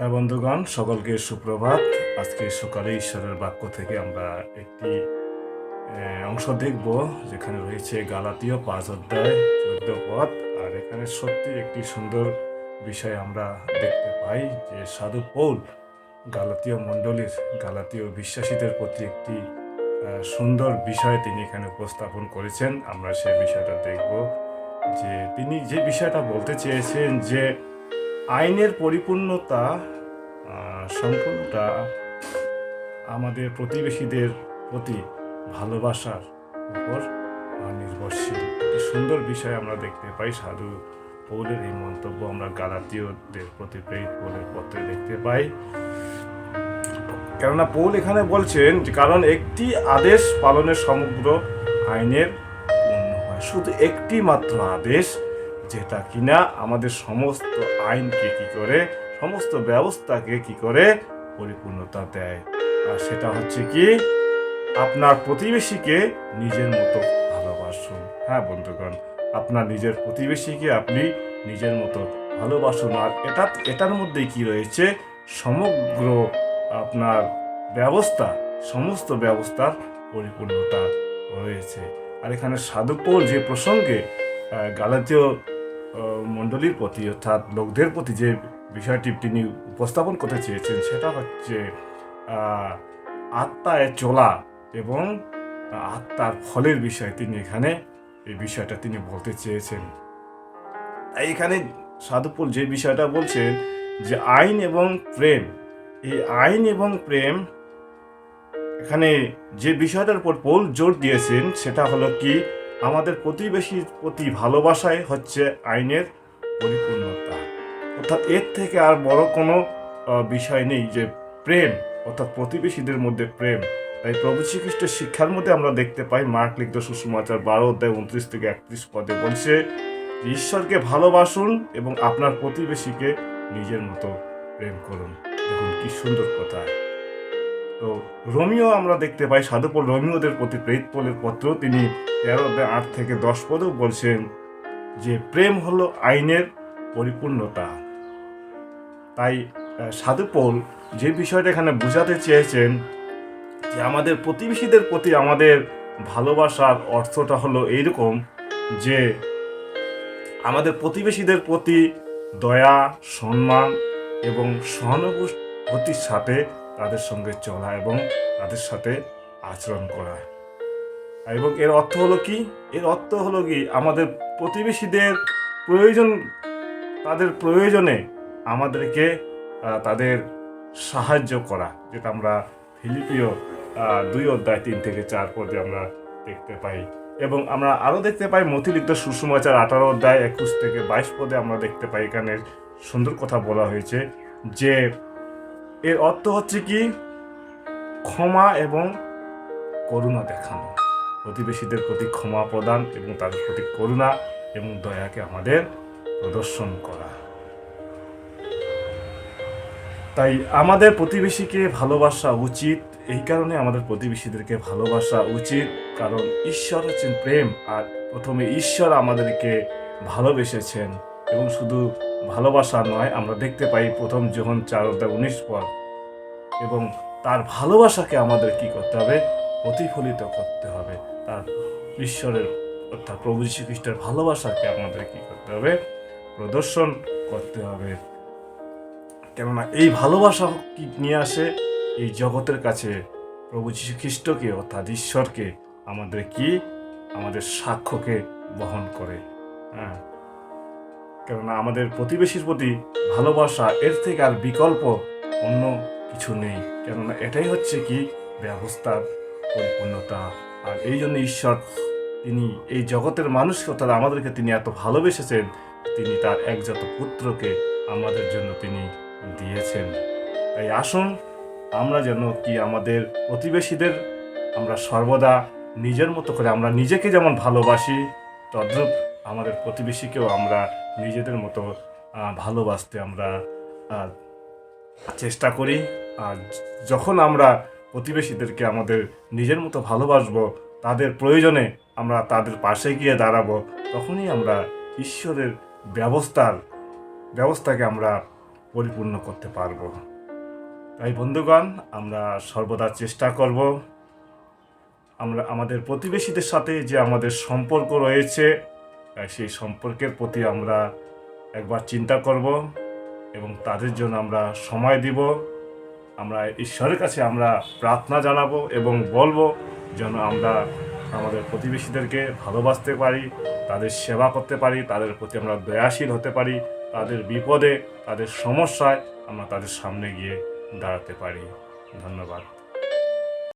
হ্যাঁ বন্ধুগণ, সকলকে সুপ্রভাত। আজকে সকালে ঈশ্বরের বাক্য থেকে আমরা একটি অংশ দেখব, যেখানে রয়েছে গালাতীয় পাঁচ অধ্যায়, চোদ্দ পদ আর এখানে সত্যি একটি সুন্দর বিষয় আমরা দেখতে পাই, যে সাধু পৌল গালাতীয় মণ্ডলীর, গালাতীয় বিশ্বাসীদের প্রতি একটি সুন্দর বিষয় তিনি এখানে উপস্থাপন করেছেন। আমরা সেই বিষয়টা দেখব, যে তিনি যে বিষয়টা বলতে চেয়েছেন যে আইনের পরিপূর্ণতা সম্পূর্ণটা আমাদের প্রতিবেশীদের প্রতি ভালোবাসার উপর নির্ভরশীল। একটি সুন্দর বিষয় আমরা দেখতে পাই, সাধু পৌলের এই মন্তব্য আমরা গালাতীয়দের প্রতি পৌলের পত্রে দেখতে পাই। কেননা পৌল এখানে বলছেন যে, কারণ একটি আদেশ পালনের সমগ্র আইনের পূর্ণ হয়। শুধু একটি মাত্র আদেশ যেটা কিনা আমাদের সমস্ত আইনকে কি করে, সমস্ত ব্যবস্থাকে কি করে পরিপূর্ণতা দেয়। আর সেটা হচ্ছে কি, আপনার প্রতিবেশীকে নিজের মতো ভালোবাসুন। হ্যাঁ বন্ধুগণ, আপনার নিজের প্রতিবেশীকে আপনি নিজের মতো ভালোবাসুন। আর এটা, এটার মধ্যে কি রয়েছে, সমগ্র আপনার ব্যবস্থা, সমস্ত ব্যবস্থার পরিপূর্ণতা রয়েছে। আর এখানে সাধুপৌল যে প্রসঙ্গে গালাতীয় মণ্ডলীর প্রতি অর্থাৎ লোকদের প্রতি যে বিষয়টি তিনি উপস্থাপন করতে চেয়েছেন সেটা হচ্ছে আত্মায় চলা এবং আত্মার ফলের বিষয় তিনি এখানে এই বিষয়টা তিনি বলতে চেয়েছেন। তাই এখানে সাধুপুল যে বিষয়টা বলছেন যে আইন এবং প্রেম, এই আইন এবং প্রেম এখানে যে বিষয়টার উপর পোল জোর দিয়েছেন, সেটা হলো কি আমাদের প্রতিবেশীর প্রতি ভালোবাসাই হচ্ছে আইনের পরিপূর্ণতা। অর্থাৎ এর থেকে আর বড় কোনো বিষয় নেই যে প্রেম, অর্থাৎ প্রতিবেশীদের মধ্যে প্রেম। তাই প্রভু শ্রীখ্রিস্টের শিক্ষার মধ্যে আমরা দেখতে পাই, মার্ক লিখিত সুষমাচার বারো অধ্যায় উনত্রিশ থেকে একত্রিশ পদে বলছে ঈশ্বরকে ভালোবাসুন এবং আপনার প্রতিবেশীকে নিজের মতো প্রেম করুন। দেখুন কি সুন্দর কথা। তো রোমিও আমরা দেখতে পাই সাধুপল রোমিওদের প্রতি প্রেরিত পোলের পত্র। তিনি তেরো আট থেকে দশ পদেও বলছেন যে প্রেম হলো আইনের পরিপূর্ণতা। তাই সাধুপৌল যে বিষয়টা এখানে বোঝাতে চেয়েছেন যে আমাদের প্রতিবেশীদের প্রতি আমাদের ভালোবাসার অর্থটা হলো এইরকম যে আমাদের প্রতিবেশীদের প্রতি দয়া, সম্মান এবং সহানুভূতির সাথে তাদের সঙ্গে চলা এবং তাদের সাথে আচরণ করা। এবং এর অর্থ হলো কি? এর অর্থ হলো কি? আমাদের প্রতিবেশীদের প্রয়োজন, তাদের প্রয়োজনে আমাদেরকে তাদের সাহায্য করা, যেটা আমরা ফিলিপিও দুই অধ্যায় তিন থেকে চার পদে আমরা দেখতে পাই। এবং আমরা আরও দেখতে পাই মতিলিপ্ত সুষমাচার আঠারো অধ্যায় একুশ থেকে বাইশ পদে আমরা দেখতে পাই। এখানে সুন্দর কথা বলা হয়েছে যে এর অর্থ হচ্ছে কি? ক্ষমা এবং করুণা দেখানো। প্রতিবেশীদের প্রতি ক্ষমা প্রদান এবং তাদের প্রতি করুণা এবং দয়াকে আমাদের প্রদর্শন করা। তাই আমাদের প্রতিবেশীকে ভালোবাসা উচিত। এই কারণে আমাদের প্রতিবেশীদেরকে ভালোবাসা উচিত। কারণ ঈশ্বর হচ্ছেন প্রেম, আর প্রথমে ঈশ্বর আমাদেরকে ভালোবেসেছেন। এবং শুধু ভালোবাসা নয়, আমরা দেখতে পাই প্রথম যখন চার অধ্যায় উনিশ পদ এবং তার ভালোবাসাকে আমাদের কি করতে হবে? প্রতিফলিত করতে হবে। তার ঈশ্বরের, অর্থাৎ প্রভু যীশু খ্রিস্টের ভালোবাসাকে আমাদের কি করতে হবে? প্রদর্শন করতে হবে। কেননা এই ভালোবাসা কি নিয়ে আসে? এই জগতের কাছে প্রভু যীশু খ্রিস্টকে, অর্থাৎ ঈশ্বরকে আমাদের কি? আমাদের সাক্ষ্যকে বহন করে। হ্যাঁ। কেননা আমাদের প্রতিবেশীর প্রতি ভালোবাসা, এর থেকে আর বিকল্প অন্য কিছু নেই। কেননা এটাই হচ্ছে কি? ব্যবস্থার পরিপূর্ণতা। আর এই জন্য ঈশ্বর, তিনি এই জগতের মানুষকে অর্থাৎ আমাদেরকে তিনি এত ভালোবেসেছেন, তিনি তার একজাত পুত্রকে আমাদের জন্য তিনি দিয়েছেন। তাই আসুন, আমরা যেন কি আমাদের প্রতিবেশীদের আমরা সর্বদা নিজের মতো করে আমরা নিজেকে যেমন ভালোবাসি, তদ্রূপ আমাদের প্রতিবেশীকেও আমরা নিজেদের মতো ভালোবাসতে আমরা চেষ্টা করি। আর যখন আমরা প্রতিবেশীদেরকে আমাদের নিজের মতো ভালোবাসবো, তাদের প্রয়োজনে আমরা তাদের পাশে গিয়ে দাঁড়াবো, তখনই আমরা ঈশ্বরের ব্যবস্থার, ব্যবস্থাকে আমরা পরিপূর্ণ করতে পারব। তাই বন্ধুগণ, আমরা সর্বদা চেষ্টা করব আমরা আমাদের প্রতিবেশীদের সাথে যে আমাদের সম্পর্ক রয়েছে সেই সম্পর্কের প্রতি আমরা একবার চিন্তা করব এবং তাদের জন্য আমরা সময় দিব। আমরা ঈশ্বরের কাছে আমরা প্রার্থনা জানাব এবং বলব যেন আমরা আমাদের প্রতিবেশীদেরকে ভালোবাসতে পারি, তাদের সেবা করতে পারি, তাদের প্রতি আমরা দয়াশীল হতে পারি, তাদের বিপদে, তাদের সমস্যায় আমরা তাদের সামনে গিয়ে দাঁড়াতে পারি। ধন্যবাদ।